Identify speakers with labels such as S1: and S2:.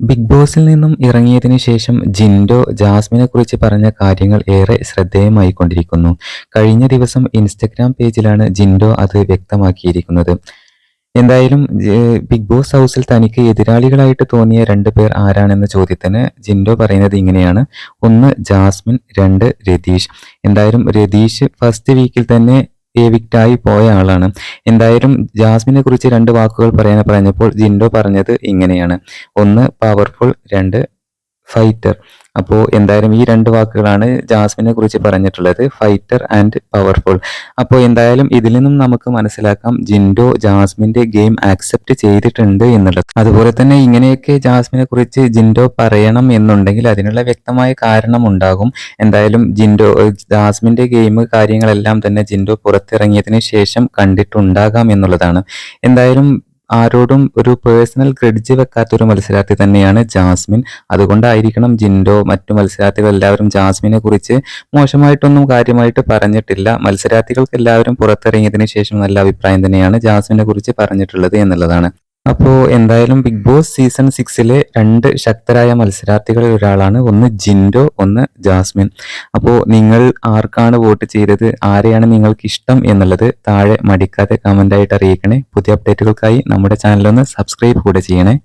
S1: Big ബോസിൽ നിന്നും ഇറങ്ങിയതിനു ശേഷം ജിൻഡോ ജാസ്മിനെ കുറിച്ച് പറഞ്ഞ കാര്യങ്ങൾ ഏറെ ശ്രദ്ധേയമായി കൊണ്ടിരിക്കുന്നു കഴിഞ്ഞ ദിവസം ഇൻസ്റ്റഗ്രാം പേജിലാണ് ജിൻഡോ അത് വ്യക്തമാക്കിയിരിക്കുന്നത്. എന്തായാലും ബിഗ് ബോസ് ഹൗസിൽ തനിക്ക് എതിരാളികളായിട്ട് തോന്നിയ രണ്ട് പേർ ആരാണെന്ന ചോദ്യത്തിന് ജിൻഡോ പറയുന്നത് ഇങ്ങനെയാണ്. ഒന്ന് ജാസ്മിൻ രണ്ട് രതീഷ്. എന്തായാലും രതീഷ് ഫസ്റ്റ് വീക്കിൽ തന്നെ എവിക്റ്റായി പോയ ആളാണ്. എന്തായാലും ജാസ്മിനെ കുറിച്ച് രണ്ട് വാക്കുകൾ പറയാൻ പറഞ്ഞപ്പോൾ ജിൻഡോ പറഞ്ഞത് ഇങ്ങനെയാണ്. ഒന്ന് പവർഫുൾ രണ്ട് ഫൈറ്റർ അപ്പോൾ എന്തായാലും ഈ രണ്ട് വാക്കുകളാണ് ജാസ്മിനെ കുറിച്ച് പറഞ്ഞിട്ടുള്ളത്. ഫൈറ്റർ ആൻഡ് പവർഫുൾ അപ്പോൾ എന്തായാലും ഇതിൽ നിന്നും നമുക്ക് മനസ്സിലാക്കാം ജിൻഡോ ജാസ്മിന്റെ ഗെയിം ആക്സെപ്റ്റ് ചെയ്തിട്ടുണ്ട് എന്നുള്ളത്. അതുപോലെ തന്നെ ഇങ്ങനെയൊക്കെ ജാസ്മിനെ കുറിച്ച് ജിൻഡോ പറയണം എന്നുണ്ടെങ്കിൽ അതിനുള്ള വ്യക്തമായ കാരണം ഉണ്ടാകും എന്തായാലും ജിൻഡോ ജാസ്മിന്റെ ഗെയിം കാര്യങ്ങളെല്ലാം തന്നെ ജിൻഡോ പുറത്തിറങ്ങിയതിന് ശേഷം കണ്ടിട്ടുണ്ടാകാം എന്നുള്ളതാണ്. എന്തായാലും ആരോടും ഒരു പേഴ്സണൽ ക്രെഡിറ്റ് വെക്കാത്ത ഒരു മത്സരാർത്ഥി തന്നെയാണ് ജാസ്മിൻ. അതുകൊണ്ടായിരിക്കണം ജിൻഡോ മറ്റു മത്സരാർത്ഥികൾ എല്ലാവരും ജാസ്മിനെ കുറിച്ച് മോശമായിട്ടൊന്നും കാര്യമായിട്ട് പറഞ്ഞിട്ടില്ല. മത്സരാർത്ഥികൾക്ക് എല്ലാവരും പുറത്തിറങ്ങിയതിന് ശേഷം നല്ല അഭിപ്രായം തന്നെയാണ് ജാസ്മിനെ കുറിച്ച് പറഞ്ഞിട്ടുള്ളത് എന്നുള്ളതാണ്. അപ്പോൾ എന്തായാലും ബിഗ് ബോസ് സീസൺ സിക്സിലെ രണ്ട് ശക്തരായ മത്സരാർത്ഥികളിൽ ഒരാളാണ് ഒന്ന് ജിൻഡോ ഒന്ന് ജാസ്മിൻ. അപ്പോൾ നിങ്ങൾ ആർക്കാണ് വോട്ട് ചെയ്തത്? ആരെയാണ് നിങ്ങൾക്ക് ഇഷ്ടം എന്നുള്ളത് താഴെ മടിക്കാതെ കമന്റായിട്ട് അറിയിക്കണേ. പുതിയ അപ്ഡേറ്റുകൾക്കായി നമ്മുടെ ചാനലൊന്ന് സബ്സ്ക്രൈബ് കൂടെ ചെയ്യണേ.